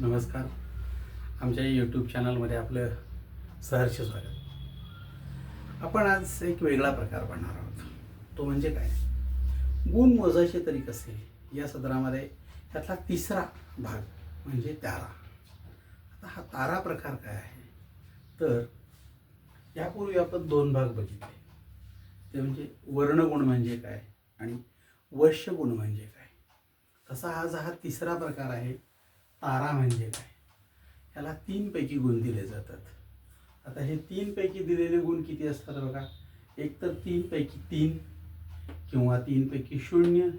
नमस्कार. आमच्या यूट्यूब चॅनलमध्ये आपलं सहर्ष स्वागत. आपण आज एक वेगळा प्रकार पाहणार आहोत. तो म्हणजे काय? गुण मोजायचे तरी कसे? या सदरामध्ये त्यातला तिसरा भाग म्हणजे तारा. आता हा तारा प्रकार काय आहे? तर यापूर्वी आपण दोन भाग बघितले. ते म्हणजे वर्णगुण म्हणजे काय? आणि वश्यगुण म्हणजे काय? तसा हा हा तिसरा प्रकार आहे. तारा म्हणजे काय? याला तीनपैकी गुण दिले जातात. आता हे तीनपैकी दिलेले गुण किती असतात बघा? एक तर तीनपैकी तीन किंवा तीनपैकी शून्य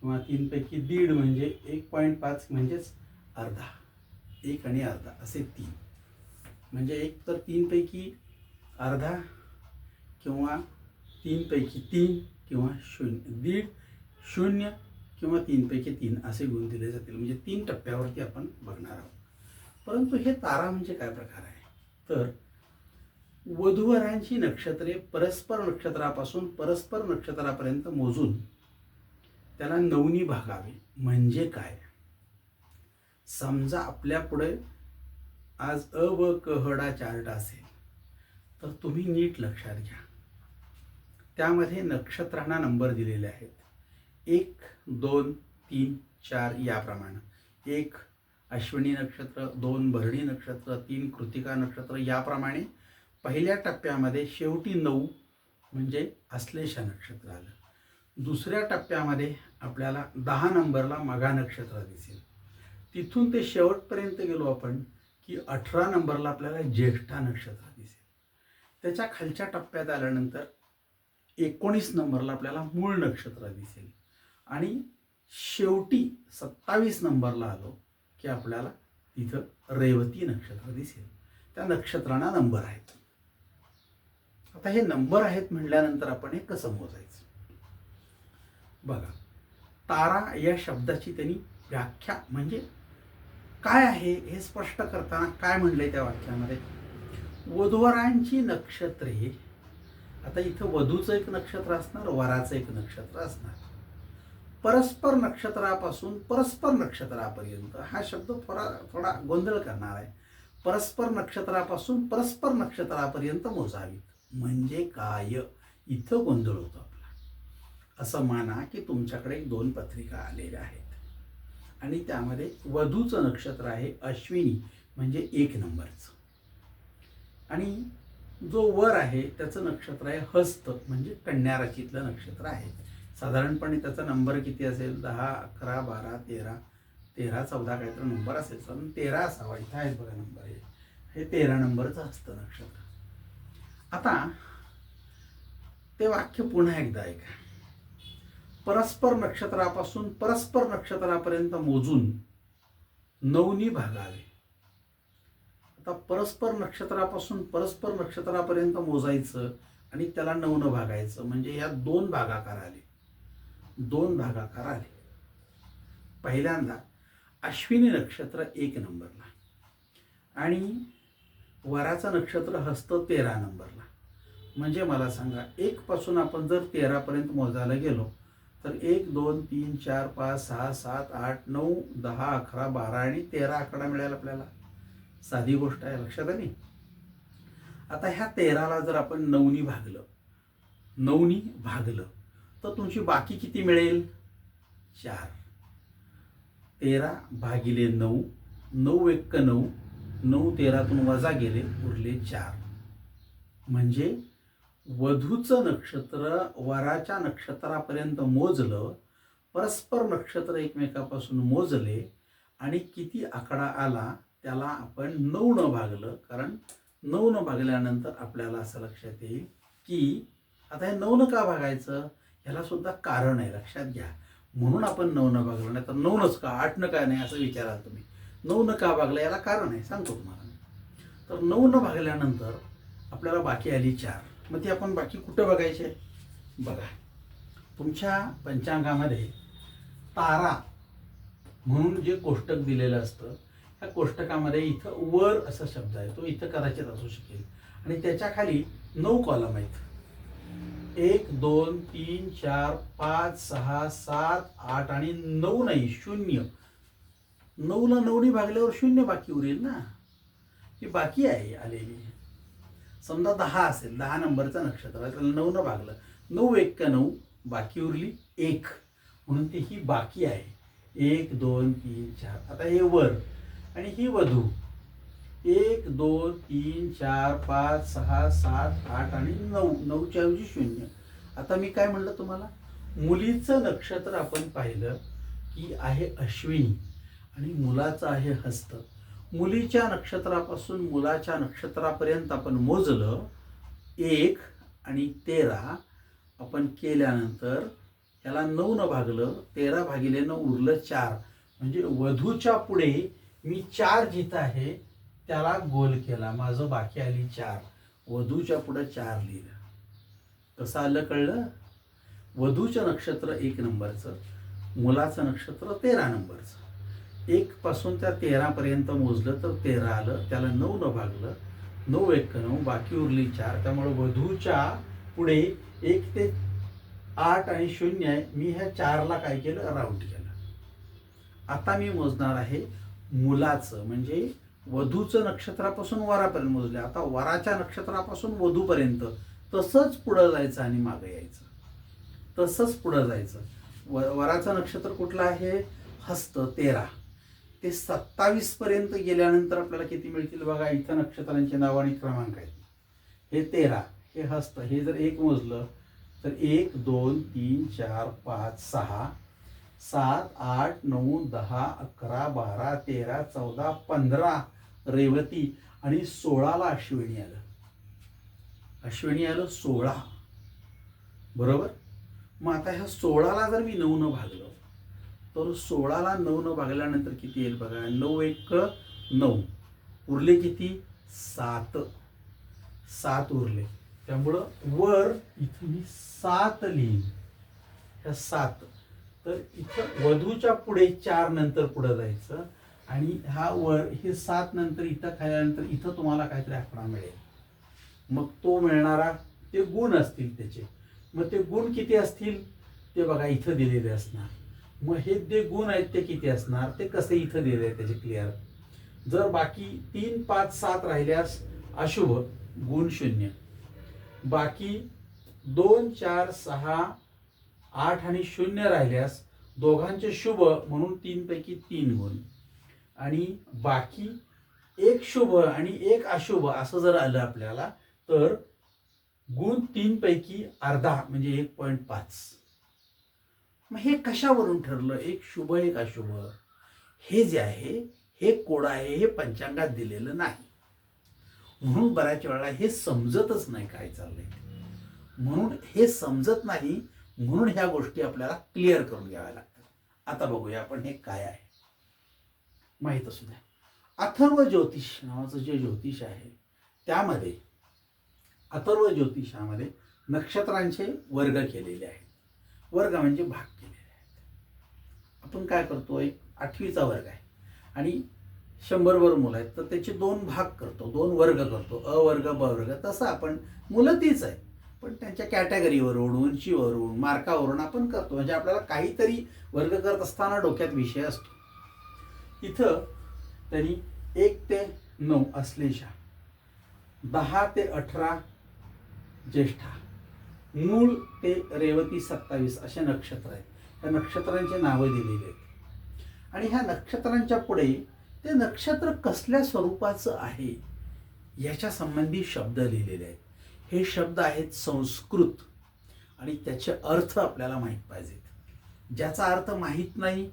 किंवा तीनपैकी दीड म्हणजे एक पॉईंट पाच म्हणजेच अर्धा. एक आणि अर्धा असे तीन. म्हणजे एक तर तीनपैकी अर्धा किंवा तीनपैकी तीन किंवा शून्य. दीड शून्य किंवा तीनपैकी तीन असे गुण दिले जातील. म्हणजे तीन टप्प्यावरती आपण बघणार आहोत. परंतु हे तारा म्हणजे काय प्रकार आहे? तर वधूवरांची नक्षत्रे परस्पर नक्षत्रापासून परस्पर नक्षत्रापर्यंत मोजून त्याला नवनी भागावे. म्हणजे काय? समजा आपल्या पुढे आज अ व क हडा चार्ट असेल तर तुम्ही नीट लक्षात घ्या. त्यामध्ये नक्षत्रांना नंबर दिलेले आहेत. एक दोन तीन चार याप्रमाणे. एक अश्विनी नक्षत्र दोन भरणी नक्षत्र तीन कृतिका नक्षत्र याप्रमाणे पहिल्या टप्प्यामध्ये शेवटी नऊ म्हणजे अश्लेषा नक्षत्र आलं. दुसऱ्या टप्प्यामध्ये आपल्याला दहा नंबरला मघा नक्षत्र दिसेल. तिथून ते शेवटपर्यंत गेलो आपण की अठरा नंबरला आपल्याला ज्येष्ठा नक्षत्र दिसेल. त्याच्या खालच्या टप्प्यात आल्यानंतर एकोणीस नंबरला आपल्याला मूळ नक्षत्र दिसेल. आणि शेवटी सत्तावीस नंबरला आलो की आपल्याला तिथं रेवती नक्षत्र दिसेल. त्या नक्षत्रांना नंबर आहेत. आता हे नंबर आहेत म्हणल्यानंतर आपण हे कसं मोजायचं बघा तारा या शब्दाची त्यांनी व्याख्या म्हणजे काय आहे हे स्पष्ट करताना काय म्हणलंय त्या वाक्यामध्ये? वधूवरांची नक्षत्रे आता इथं वधूचं एक नक्षत्र असणार वराचं एक नक्षत्र असणार. परस्पर नक्षत्रापासून परस्पर नक्षत्रापर्यंत हा शब्द थोडा थोडा गोंधळ करणार आहे. परस्पर नक्षत्रापासून परस्पर नक्षत्रापर्यंत मोजावीत. म्हणजे काय? इथं गोंधळ होतो आपला. असं माना की तुमच्याकडे दोन पत्रिका आलेल्या आहेत. आणि त्यामध्ये वधूचं नक्षत्र आहे अश्विनी म्हणजे एक नंबरचं. आणि जो वर आहे त्याचं नक्षत्र आहे हस्त म्हणजे कन्या राशीतलं नक्षत्र आहे. साधारणपणे त्याचा नंबर किती असेल? दहा अकरा बारा तेरा. तेरा चौदा काहीतरी नंबर असेल. पण तेरा असावा. इथं आहेत बघा नंबर हे. हे तेरा नंबरचं असतं नक्षत्र. आता ते वाक्य पुन्हा एकदा ऐका. परस्पर नक्षत्रापासून परस्पर नक्षत्रापर्यंत मोजून नवनी भागावे. आता परस्पर नक्षत्रापासून परस्पर नक्षत्रापर्यंत मोजायचं आणि त्याला नवनं भागायचं. म्हणजे या दोन भागाकार आले. दोन भागाकार आले. पहिल्यांदा अश्विनी नक्षत्र एक नंबरला आणि वराचं नक्षत्र हस्त तेरा नंबरला. म्हणजे मला सांगा एकपासून आपण जर तेरापर्यंत मोजायला गेलो तर एक दोन तीन चार पाच सहा सात आठ नऊ दहा अकरा बारा आणि तेरा आकडा मिळेल आपल्याला. साधी गोष्ट आहे लक्षात आली? आता ह्या तेराला जर आपण नऊनी भागलं नऊनी भागलं तर तुमची बाकी किती मिळेल? चार. तेरा भागिले नऊ. नऊ एक्क नऊ. नऊ तेरातून वजा गेले उरले चार. म्हणजे वधूचं नक्षत्र वराच्या नक्षत्रापर्यंत मोजलं परस्पर नक्षत्र एकमेकापासून मोजले आणि किती आकडा आला त्याला आपण नऊ न भागलं कारण नऊ न भागल्यानंतर आपल्याला असं लक्षात येईल की आता हे नऊ न का भागायचं? ह्याला सुद्धा कारण आहे लक्षात घ्या. म्हणून आपण नवनं भागलं नाही तर नऊनच का आठनं का नाही असं विचाराल तुम्ही. नऊनं का भागलं याला कारण आहे सांगतो तुम्हाला तर नऊनं भागल्यानंतर आपल्याला बाकी आली चार. मग ती आपण बाकी कुठं बघायचे? बघा. तुमच्या पंचांगामध्ये तारा म्हणून जे कोष्टक दिलेलं असतं त्या कोष्टकामध्ये इथं वर असा शब्द आहे तो इथं कदाचित असू शकेल. आणि त्याच्याखाली नऊ कॉलम आहेत. एक दोन तीन चार पाच सहा सात आठ आणि नऊ नाही शून्य. नऊला नऊनी भागल्यावर शून्य बाकी उरेल ना? ही बाकी आहे आलेली. समजा दहा असेल दहा नंबरचं नक्षत्र. आहे त्याला नऊनं भागलं. नऊ एक का नऊ? बाकी उरली एक. म्हणून ती ही बाकी आहे. एक दोन तीन चार. आता हे वर. आणि ही वधू. एक दोन तीन चार पाच सहा सात आठ आणि नऊ. नऊच्या ऐवजी शून्य. आता मी काय म्हणलं तुम्हाला? मुलीचं नक्षत्र आपण पाहिलं की आहे अश्विनी आणि मुलाचं आहे हस्त. मुलीच्या नक्षत्रापासून मुलाच्या नक्षत्रापर्यंत आपण मोजलं एक आणि तेरा आपण केल्यानंतर त्याला नऊ न भागलं तेरा भागिले उरलं चार. म्हणजे वधूच्या पुढे मी चार जिथं आहे त्याला गोल केला. माझं बाकी आली चार. वधूच्या पुढं चार लिहिलं. कसं आलं कळलं? वधूचं नक्षत्र एक नंबरचं. मुलाचं नक्षत्र तेरा नंबरचं. एक पासून त्या तेरापर्यंत मोजलं तर तेरा आलं. त्याला नऊ न भागलं. नऊ एक नऊ बाकी उरली चार. त्यामुळे वधूच्या पुढे एक ते आठ आणि शून्य आहे. मी ह्या चारला काय केलं? राऊंड केलं. आता मी मोजणार आहे मुलाचं. म्हणजे वधूचं नक्षत्रापासून वरापर्यंत मोजले. आता वराच्या नक्षत्रापासून वधूपर्यंत तसंच पुढं जायचं आणि मागं यायचं. तसंच पुढं जायचं. व वराचं नक्षत्र कुठलं आहे? हस्त तेरा. ते सत्तावीसपर्यंत गेल्यानंतर आपल्याला किती मिळतील बघा? इथं नक्षत्रांची नाव आणि क्रमांक आहेत. हे तेरा हे हस्त हे जर एक मोजलं तर एक दोन तीन चार पाच सहा सात आठ नऊ दहा अकरा बारा तेरा चौदा पंधरा रेवती आणि सोळाला अश्विनी आलं. अश्विनी आलं सोळा. बरोबर? मग आता ह्या सोळाला जर मी नऊ न भागलं तर सोळाला नऊ न भागल्यानंतर किती येईल बघा? नऊ एक नऊ. उरले किती? सात. सात उरले. त्यामुळं वर इथं मी सात लिहीन. ह्या सात. तर इथं वधूच्या पुढे चार नंतर पुढं जायचं. आणि हा वर हे सात नंतर इथं खाल्यानंतर इथं तुम्हाला काहीतरी आकडा मिळेल. मग तो मिळणारा ते गुण असतील त्याचे. मग ते गुण किती असतील? ते बघा इथं दिलेले असणार. मग हे जे गुण आहेत ते किती असणार? ते कसे इथं दिले त्याचे क्लिअर जर बाकी तीन पाच सात राहिल्यास अशुभ गुण शून्य. बाकी दोन चार सहा आठ आणि शून्य राहिल्यास दोघांचे शुभ म्हणून तीन पैकी तीन गुण आणि बाकी एक शुभ आणि एक अशुभ असं जर आलं आपल्याला तर गुण तीन पैकी अर्धा म्हणजे एक पॉईंट पाच. मग हे कशावरून ठरलं? एक शुभ एक अशुभ. हे जे आहे हे कोड आहे हे पंचांगात दिलेलं नाही. म्हणून बऱ्याच वेळा हे समजतच नाही काय चाललंय. म्हणून हे समजत नाही म्हणून ह्या गोष्टी आपल्याला क्लिअर करून घ्याव्या लागतात. आता बघूया आपण हे काय आहे. माहीत असू द्या. अथर्व ज्योतिष नावाचं जे ज्योतिष आहे त्यामध्ये अथर्व ज्योतिषामध्ये नक्षत्रांचे वर्ग केलेले आहेत. वर्ग म्हणजे भाग केलेले आहेत. आपण काय करतो एक आठवीचा वर्ग आहे. आणि शंभरवर मुलं आहेत तर त्याचे दोन भाग करतो दोन वर्ग करतो अवर्ग ब वर्ग तसं आपण मुलं तीच आहे पण त्यांच्या कॅटेगरीवरून उंचीवरून मार्कावरून आपण करतो. म्हणजे आपल्याला काहीतरी वर्ग करत असताना डोक्यात विषय असतो. इथं त्यांनी एक ते नऊ अश्लेषा दहा ते अठरा ज्येष्ठा. मूळ ते रेवती सत्तावीस असे नक्षत्र आहेत. त्या नक्षत्रांची नावं दिलेली आहेत. आणि ह्या नक्षत्रांच्या पुढे ते नक्षत्र कसल्या स्वरूपाचं आहे याच्या संबंधी शब्द लिहिलेले आहेत. हे शब्द आहेत संस्कृत. आणि त्याचे अर्थ आपल्याला माहीत पाहिजेत. ज्याचा अर्थ माहीत नाही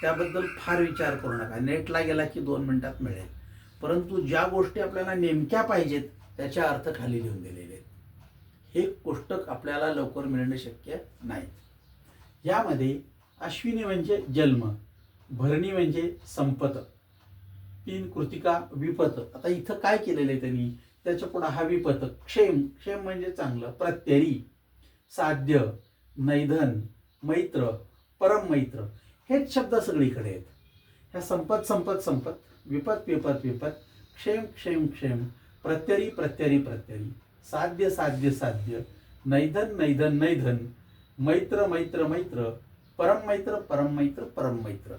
त्याबद्दल फार विचार करू नका. नेटला गेला की दोन मिनटात मिळेल. परंतु ज्या गोष्टी आपल्याला नेमक्या पाहिजेत त्याच्या अर्थ खाली लिहून दिलेले आहेत. हे कोष्टक आपल्याला लवकर मिळणं शक्य नाही. यामध्ये अश्विनी म्हणजे जन्म भरणी म्हणजे संपत तीन कृतिका विपत. आता इथं काय केलेलं आहे त्यांनी? त्याच्या पुढं हा पथक. क्षेम. क्षेम म्हणजे चांगलं. प्रत्ययी. साध्य. नैधन मैत्र. परम मैत्र. हेच शब्द सगळीकडे आहेत. ह्या संपत संपत संपत. विपत विपत विपत. क्षेम क्षेम क्षेम. प्रत्यरी प्रत्यरी प्रत्यरी साध्य साध्य साध्य. नैधन नैधन नैधन. मैत्र मैत्र मैत्र. परम मैत्र परम मैत्र परम मैत्र.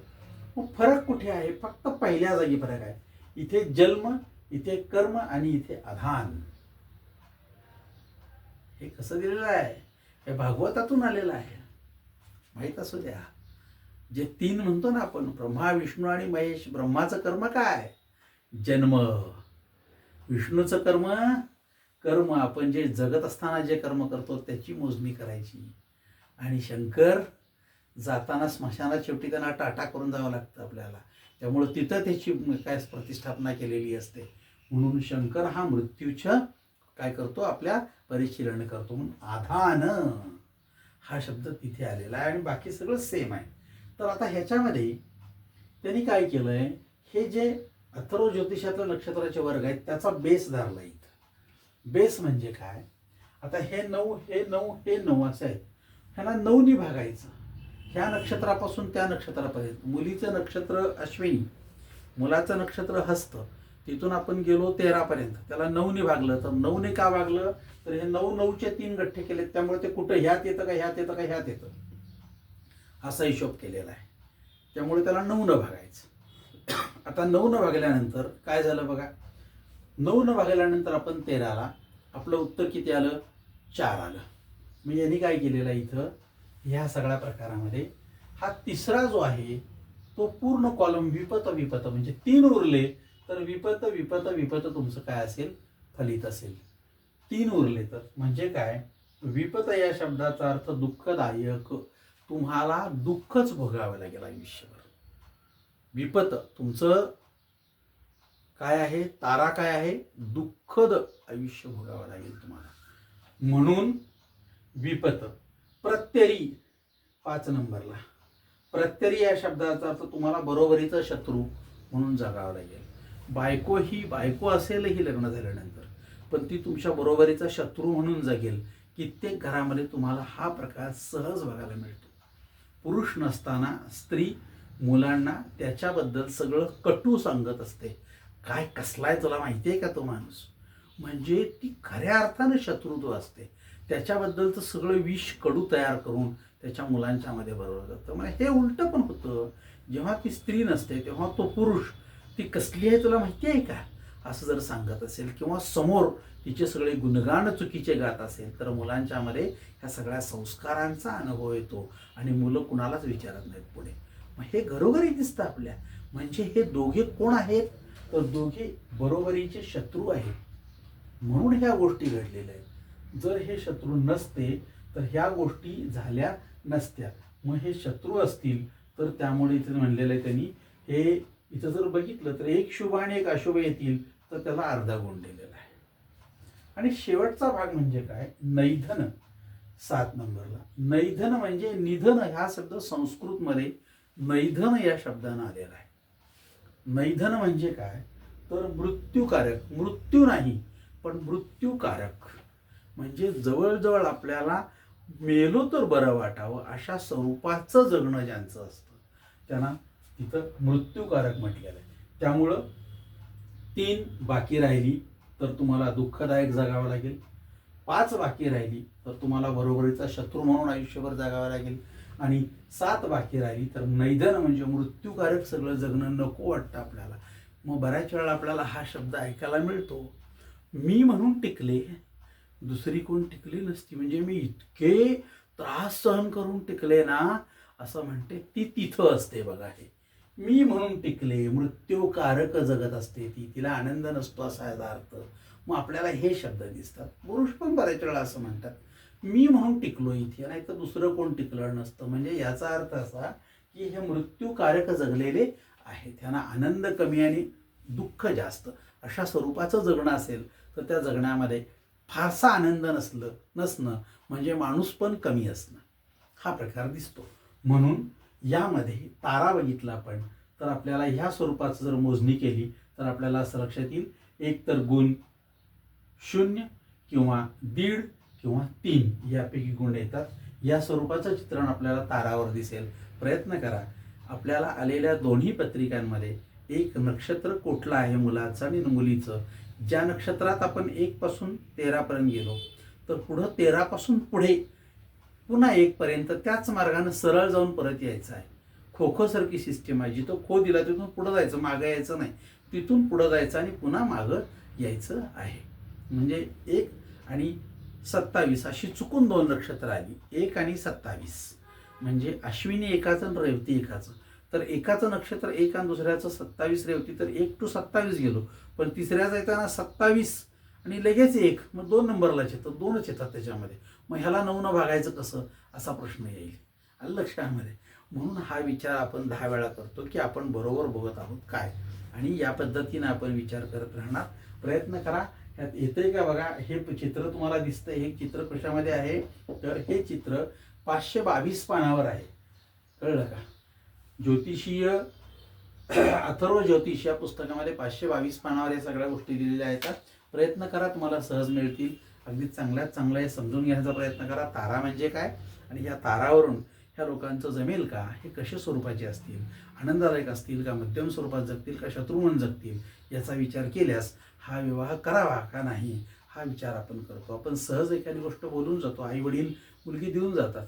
मग फरक कुठे आहे? फक्त पहिल्या जागी फरक आहे. इथे जन्म इथे कर्म आणि इथे आधान. हे कसं दिलेलं आहे? हे भागवतातून आलेलं आहे. माहीत असू द्या. जे तीन म्हणतो ना आपण ब्रह्मा विष्णू आणि महेश ब्रह्माचं कर्म काय? जन्म. विष्णूचं कर्म कर्म. आपण जे जगत असताना जे कर्म करतो त्याची मोजणी करायची. आणि शंकर जाताना स्मशानात शेवटी त्यांना टाटा करून जावं लागतं आपल्याला. त्यामुळं तिथं त्याची काय प्रतिष्ठापना केलेली असते. म्हणून शंकर हा मृत्यूच्या काय करतो? आपल्या परिशीलन करतो. म्हणून आधान. हा शब्द तिथे आलेला आहे आणि बाकी सगळं सेम आहे. तर आता ह्याच्यामध्ये त्यांनी काय केलं आहे हे जे अथर्व ज्योतिषातल्या नक्षत्राचे वर्ग आहेत त्याचा बेस धरला इथं. बेस म्हणजे काय? आता हे नऊ हे नऊ हे नऊ असं आहे. ह्याला नऊनी भागायचं ह्या नक्षत्रापासून त्या नक्षत्रापर्यंत. मुलीचं नक्षत्र अश्विनी मुलाचं नक्षत्र हस्त. तिथून आपण गेलो तेरापर्यंत. त्याला नऊने भागलं. तर नऊने का भागलं? तर हे नऊ नऊचे तीन गठ्ठे केलेत. त्यामुळे ते कुठं ह्यात येतं का? ह्यात येतं का? ह्यात येतं. असा हिशोब केलेला आहे. त्यामुळे त्याला नऊनं भागायचं. आता नऊनं भागल्यानंतर काय झालं बघा? नऊनं भागल्यानंतर आपण तेराला आपलं उत्तर किती आलं? चार आलं. मी यांनी काय केलेलं आहे इथं? ह्या सगळ्या प्रकारामध्ये हा तिसरा जो आहे तो पूर्ण कॉलम विपत विपत म्हणजे तीन उरले तर विपत विपत विपत तुमचं काय असेल? फलित असेल. तीन उरले तर म्हणजे काय? विपत या शब्दाचा अर्थ दुःखदायक. तुम्हाला दुःखच भोगावं लागेल आयुष्यभर. विपत तुमचं काय आहे? तारा काय आहे? दुःखद आयुष्य भोगावं लागेल तुम्हाला. म्हणून विपत प्रत्यरी पाच नंबरला. प्रत्यरी या शब्दाचा अर्थ तुम्हाला बरोबरीचा शत्रू म्हणून जगावं लागेल. बायको ही बायको असेलही लग्न झाल्यानंतर पण ती तुमच्या बरोबरीचा शत्रू म्हणून जगेल कित्येक घरामध्ये तुम्हाला हा प्रकार सहज बघायला मिळतो. पुरुष नसताना स्त्री मुलांना त्याच्याबद्दल सगळं कटू सांगत असते. काय कसलाय तुला माहिती आहे का तो माणूस? म्हणजे ती खऱ्या अर्थानं शत्रुत्व असते. त्याच्याबद्दलचं सगळं विष कडू तयार करून त्याच्या मुलांच्यामध्ये बरोबर जातं म्हणजे हे उलटं पण होतं. जेव्हा ती स्त्री नसते तेव्हा तो पुरुष ती कसली आहे तुला माहिती आहे का? असं जर सांगत असेल किंवा समोर तिचे सगळे गुणगान चुकीचे गात असेल तर मुलांच्यामध्ये ह्या सगळ्या संस्कारांचा अनुभव येतो आणि मुलं कुणालाच विचारत नाहीत पुढे. मग हे घरोघरी दिसतं आपल्या. म्हणजे हे दोघे कोण आहेत? तर दोघे बरोबरीचे शत्रू आहेत. म्हणून ह्या गोष्टी घडलेल्या आहेत. जर हे शत्रू नसते तर ह्या गोष्टी झाल्या नसत्या. मग हे शत्रू असतील तर त्यामुळे इथे म्हणलेलं आहे त्यांनी हे इथं जर बघितलं तर एक शुभ आणि एक अशुभ येतील तर त्याला अर्धा गुण दिलेला आहे. आणि शेवटचा भाग म्हणजे काय? नैधन. सात नंबरला. नैधन म्हणजे निधन हा शब्द संस्कृतमध्ये नैधन या शब्दानं आलेला आहे. नैधन म्हणजे काय? तर मृत्यूकारक. मृत्यू नाही पण मृत्यूकारक. म्हणजे जवळजवळ आपल्याला मेलो तर बरं वाटावं अशा स्वरूपाचं जगणं ज्यांचं असतं. त्यांना तिथं मृत्यूकारक म्हटलेलं आहे. त्यामुळं तीन बाकी राहिली तर तुम्हाला दुःखदायक जगावं लागेल. पाच बाकी राहिली तर तुम्हाला बरोबरीचा शत्रू म्हणून आयुष्यभर जगावं लागेल. आणि सात बाकी राहिली तर नैधन म्हणजे मृत्यूकारक सगळं जगणं नको वाटतं आपल्याला. मग बऱ्याच वेळा आपल्याला हा शब्द ऐकायला मिळतो. मी म्हणून टिकले दुसरी कोण टिकली नसती. म्हणजे मी इतके त्रास सहन करून टिकले ना असं म्हणते ती तिथं असते बघा हे. मी म्हणून टिकले मृत्यूकारक जगत असते ती तिला आनंद नसतो असा याचा अर्थ मग आपल्याला हे शब्द दिसतात. पुरुष पण बऱ्याच वेळा असं म्हणतात. मी म्हणून टिकलो इथे नाही तर दुसरं कोण टिकलं नसतं. म्हणजे याचा अर्थ असा की हे मृत्यूकारक जगलेले आहेत. त्यांना आनंद कमी आणि दुःख जास्त. अशा स्वरूपाचं जगणं असेल तर त्या जगण्यामध्ये फारसा आनंद नसलं नसणं म्हणजे माणूस पण कमी असणं. हा प्रकार दिसतो. म्हणून यामध्ये तारा बघितला आपण तर आपल्याला ह्या स्वरूपाचं जर मोजणी केली तर आपल्याला असं लक्षात येईल एक तर गुण शून्य किंवा दीड किंवा तीन यापैकी गुण येतात. या स्वरूपाचं चित्रण आपल्याला तारावर दिसेल. प्रयत्न करा. आपल्याला आलेल्या दोन्ही पत्रिकांमध्ये एक नक्षत्र कुठलं आहे मुलाचं आणि मुलीचं? ज्या नक्षत्रात आपण एकपासून तेरापर्यंत गेलो तर पुढं तेरापासून पुढे पुन्हा एकपर्यंत त्याच मार्गानं सरळ जाऊन परत यायचं आहे. खो खोसारखी सिस्टीम आहे. जिथं खो दिला तिथून पुढं जायचं मागं यायचं नाही. तिथून पुढं जायचं आणि पुन्हा मागं यायचं आहे. म्हणजे एक आणि सत्तावीस अशी चुकून दोन नक्षत्र आली. एक आणि सत्तावीस. म्हणजे अश्विनी एकाचं आणि रेवती एकाचं. तर एकाचं नक्षत्र एक आणि दुसऱ्याचं सत्तावीस रेवती तर एक टू सत्तावीस गेलो. पण तिसऱ्याचा येताना सत्तावीस आणि लगेच एक. मग दोन नंबरलाच येतं. दोनच येतात त्याच्यामध्ये. मग ह्याला नऊ न भागायचं कसं? असा प्रश्न येईल. आलं लक्षामध्ये? म्हणून हा विचार आपण दहा वेळा करतो की आपण बरोबर बघत आहोत काय? आणि या पद्धतीनं आपण विचार करत राहणार. प्रयत्न करा. ह्यात येतंय का बघा? हे चित्र तुम्हाला दिसतंय. हे चित्र कशामध्ये आहे? तर हे चित्र पाचशे बावीस पानावर आहे. कळलं का? ज्योतिषीय अथर्व ज्योतिष या पुस्तकामध्ये पाचशे बावीस पानावर या सगळ्या गोष्टी दिलेल्या आहेत. प्रयत्न करा तुम्हाला सहज मिळतील. अगदी चांगल्यात चांगलं हे समजून घेण्याचा प्रयत्न करा. तारा म्हणजे काय? आणि या तारावरून ह्या लोकांचं जमेल का? हे कशा स्वरूपाचे असतील? आनंददायक असतील का? मध्यम स्वरूपात जगतील का? शत्रुमन जगतील? याचा विचार केल्यास हा विवाह करावा का नाही? हा विचार आपण करतो. आपण सहज एखादी गोष्ट बोलून जातो. आई वडील मुलगी देऊन जातात.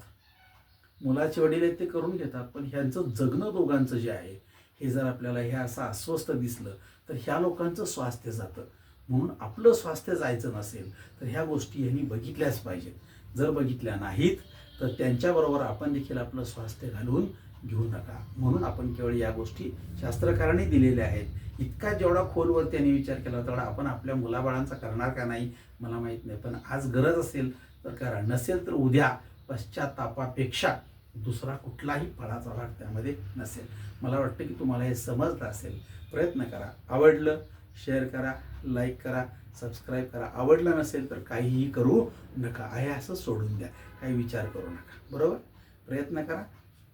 मुलाचे वडील आहेत ते करून घेतात. पण ह्यांचं जगणं दोघांचं जे आहे हे जर आपल्याला हे असं अस्वस्थ दिसलं तर ह्या लोकांचं स्वास्थ्य जातं. म्हणून आपलं स्वास्थ्य जायचं नसेल तर ह्या गोष्टी यांनी बघितल्याच पाहिजेत. जर बघितल्या नाहीत तर त्यांच्याबरोबर आपण देखील आपलं स्वास्थ्य घालून घेऊ नका. म्हणून आपण केवळ या गोष्टी शास्त्रकारांनी दिलेल्या आहेत. इतका जेवढा खोलवर त्यांनी विचार केला तेवढा आपण आपल्या मुलाबाळांचा करणार का नाही मला माहीत नाही. पण आज गरज असेल तर करा. नसेल तर उद्या पश्चातापापेक्षा दुसरा कुठलाही फळाचा भाग त्यामध्ये नसेल. मला वाटतं की तुम्हाला हे समजलं असेल. प्रयत्न करा. आवडलं शेअर करा लाईक करा सबस्क्राईब करा. आवडला नसेल तर काहीही करू नका. आहे असं सोडून द्या. काही विचार करू नका. बरोबर? प्रयत्न करा.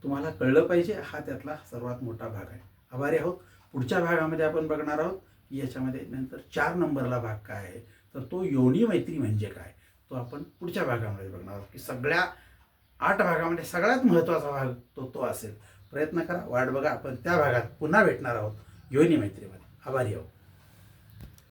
तुम्हाला कळलं पाहिजे हा त्यातला सर्वात मोठा भाग आहे. आभारी आहोत. पुढच्या भागामध्ये आपण बघणार आहोत की याच्यामध्ये नंतर चार नंबरला भाग काय आहे. तर तो योनी मैत्री म्हणजे काय? तो आपण पुढच्या भागामध्ये बघणार आहोत की सगळ्या आठ भागामध्ये सगळ्यात महत्त्वाचा भाग तो तो असेल. प्रयत्न करा. वाट बघा. आपण त्या भागात पुन्हा भेटणार आहोत योनी मैत्रीमध्ये. आभारी आहोत.